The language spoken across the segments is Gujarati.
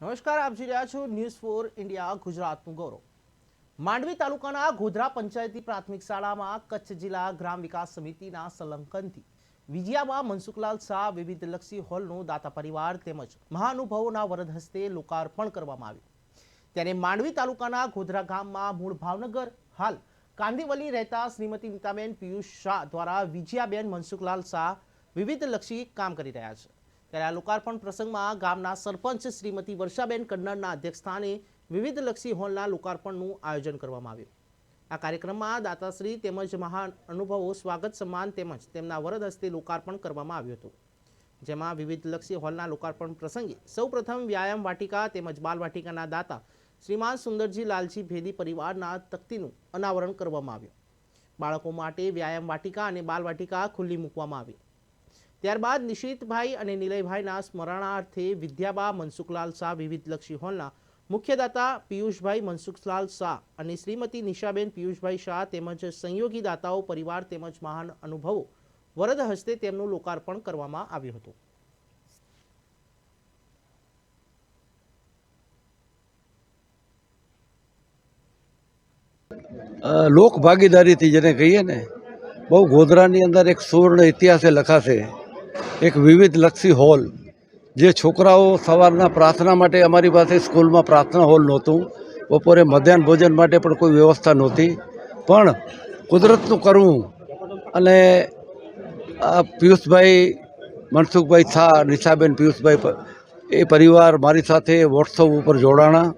નમસ્કાર, આપ જોઈ રહ્યા છો ન્યૂઝ ફોર ઇન્ડિયા ગુજરાતનું ગૌરવ. માંડવી તાલુકાના ગોધરા પંચાયતી પ્રાથમિક શાળામાં કચ્છ જિલ્લા ગ્રામ વિકાસ સમિતિના સંલગ્નથી વિજયામાં મનસુખલાલ શાહ વિવિધલક્ષી હોલનું દાતા પરિવાર તેમજ મહાનુભાવોના વરદ હસ્તે લોકાર્પણ કરવામાં આવ્યું. ત્યારે માંડવી તાલુકાના ગોધરા ગામમાં મૂળ ભાવનગર હાલ કાંદીવલી રહેતા શ્રીમતી નીતાબેન પિયુષ શાહ દ્વારા વિજયાબેન મનસુખલાલ શાહ વિવિધલક્ષી કામ કરી રહ્યા છે. ત્યારે આ લોકાર્પણ પ્રસંગમાં ગામના સરપંચ શ્રીમતી વર્ષાબેન કન્નડના અધ્યક્ષસ્થાને વિવિધલક્ષી હોલના લોકાર્પણનું આયોજન કરવામાં આવ્યું. આ કાર્યક્રમમાં દાતાશ્રી તેમજ મહાન અનુભવો, સ્વાગત, સન્માન તેમજ તેમના વરદ હસ્તે લોકાર્પણ કરવામાં આવ્યું હતું. જેમાં વિવિધ લક્ષી હોલના લોકાર્પણ પ્રસંગે સૌપ્રથમ વ્યાયામ વાટિકા તેમજ બાલ વાટિકાના દાતા શ્રીમાન સુંદરજી લાલજી ભેદી પરિવારના તકતીનું અનાવરણ કરવામાં આવ્યું. બાળકો માટે વ્યાયામ વાટિકા અને બાલ વાટિકા ખુલ્લી મૂકવામાં આવી. ત્યારબાદ નિશિતભાઈ અને નિલયભાઈના સ્મરણાર્થે વિદ્યાબા મનસુખલાલ શાહ, વિવિધલક્ષી હોલના મુખ્યદાતા પિયુષભાઈ મનસુખલાલ શાહ અને શ્રીમતી નિશાબેન પિયુષભાઈ શાહ તેમજ સંયોગી દાતાઓ, પરિવાર તેમજ મહાન અનુભવો વરદ હસ્તે તેમનું લોકાર્પણ કરવામાં આવ્યું હતું. લોક ભાગીદારીથી જેને કહીએ ને, બહુ ગોધરાની અંદર એક સુવર્ણ ઇતિહાસે લખાશે. એક વિવિધ લક્ષી હોલ. જે છોકરાઓ સવારના પ્રાર્થના માટે અમારી પાસે સ્કૂલમાં પ્રાર્થના હોલ નહોતું. બપોરે મધ્યાહન ભોજન માટે પણ કોઈ વ્યવસ્થા નહોતી. પણ કુદરતનું કરવું અને પિયુષભાઈ, મનસુખભાઈ શાહ નિશાબેન પિયુષભાઈ એ પરિવાર મારી સાથે વોટ્સઅપ ઉપર જોડાણા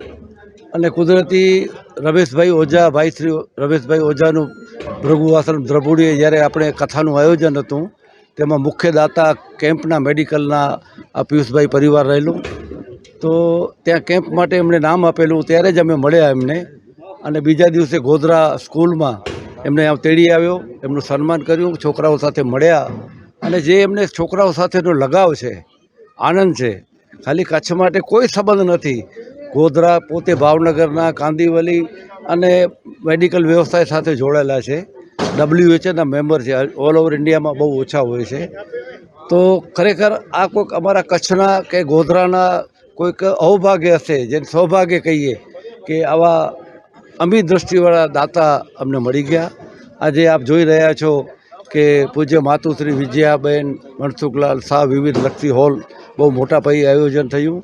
અને કુદરતી રમેશભાઈ ઓઝા ભાઈ શ્રી રમેશભાઈ ઓઝાનું ભૃગુવાસન દ્રભુડીએ જ્યારે આપણે કથાનું આયોજન હતું તેમાં મુખ્ય દાતા કેમ્પના મેડિકલના પિયુષભાઈ પરિવાર રહેલું. તો ત્યાં કેમ્પ માટે એમણે નામ આપેલું, ત્યારે જ અમે મળ્યા એમને. અને બીજા દિવસે ગોધરા સ્કૂલમાં એમને તેડી આવ્યો, એમનું સન્માન કર્યું, છોકરાઓ સાથે મળ્યા. અને જે એમને છોકરાઓ સાથેનો લગાવ છે, આનંદ છે, ખાલી કચ્છ માટે કોઈ સંબંધ નથી. ગોધરા પોતે ભાવનગરના, કાંદીવલી અને મેડિકલ વ્યવસાય સાથે જોડાયેલા છે. ડબ્લ્યુએચએના મેમ્બર છે. ઓલ ઓવર ઇન્ડિયામાં બહુ ઓછા હોય છે. તો ખરેખર આ કોઈક અમારા કચ્છના કે ગોધરાના કોઈક અવભાગ્ય હશે, જેને સૌભાગ્ય કહીએ, કે આવા અમી દ્રષ્ટિવાળા દાતા અમને મળી ગયા. આજે આપ જોઈ રહ્યા છો કે પૂજ્ય માતુશ્રી વિજયાબેન મનસુખલાલ શાહ વિવિધ લક્ષી હોલ બહુ મોટા પાયે આયોજન થયું.